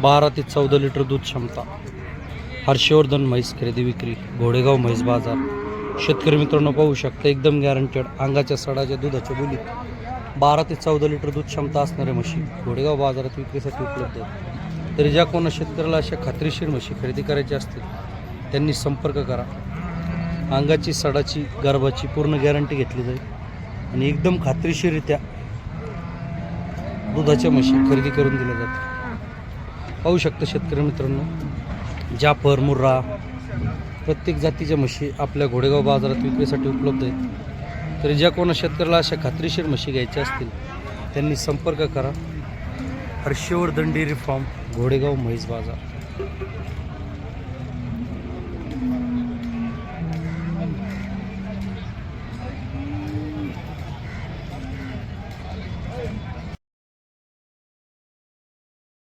बारा ते चौदा लिटर दूध क्षमता. हर्षवर्धन म्हैस खरेदी विक्री घोडेगाव म्हैस बाजार. शेतकरी मित्रांनो पाहू शकता एकदम गॅरंटेड अंगाच्या सडाच्या दुधाच्या बोलीत बारा ते चौदा लिटर दूध क्षमता असणाऱ्या म्हशी घोडेगाव बाजारात विक्रीसाठी उपलब्ध आहेत. तरी ज्या कोणा शेतकऱ्याला अशा खात्रीशीर म्हशी खरेदी करायची असतील त्यांनी संपर्क करा. अंगाची सडाची गर्भाची पूर्ण गॅरंटी घेतली जाईल. आणि एकदम खात्रीशीररित्या दुधाच्या म्हशी खरेदी करून दिल्या जातात. पाहू शकता शेतकरी मित्रांनो जाफर मुर्रा प्रत्येक जातीच्या म्हशी आपल्या घोडेगाव बाजारात विक्रीसाठी उपलब्ध आहेत. तरी ज्या कोणा शेतकऱ्याला अशा खात्रीशीर म्हशी घ्यायच्या असतील त्यांनी संपर्क करा. हर्षवर्धन डेअरी फार्म घोडेगाव म्हैस बाजार.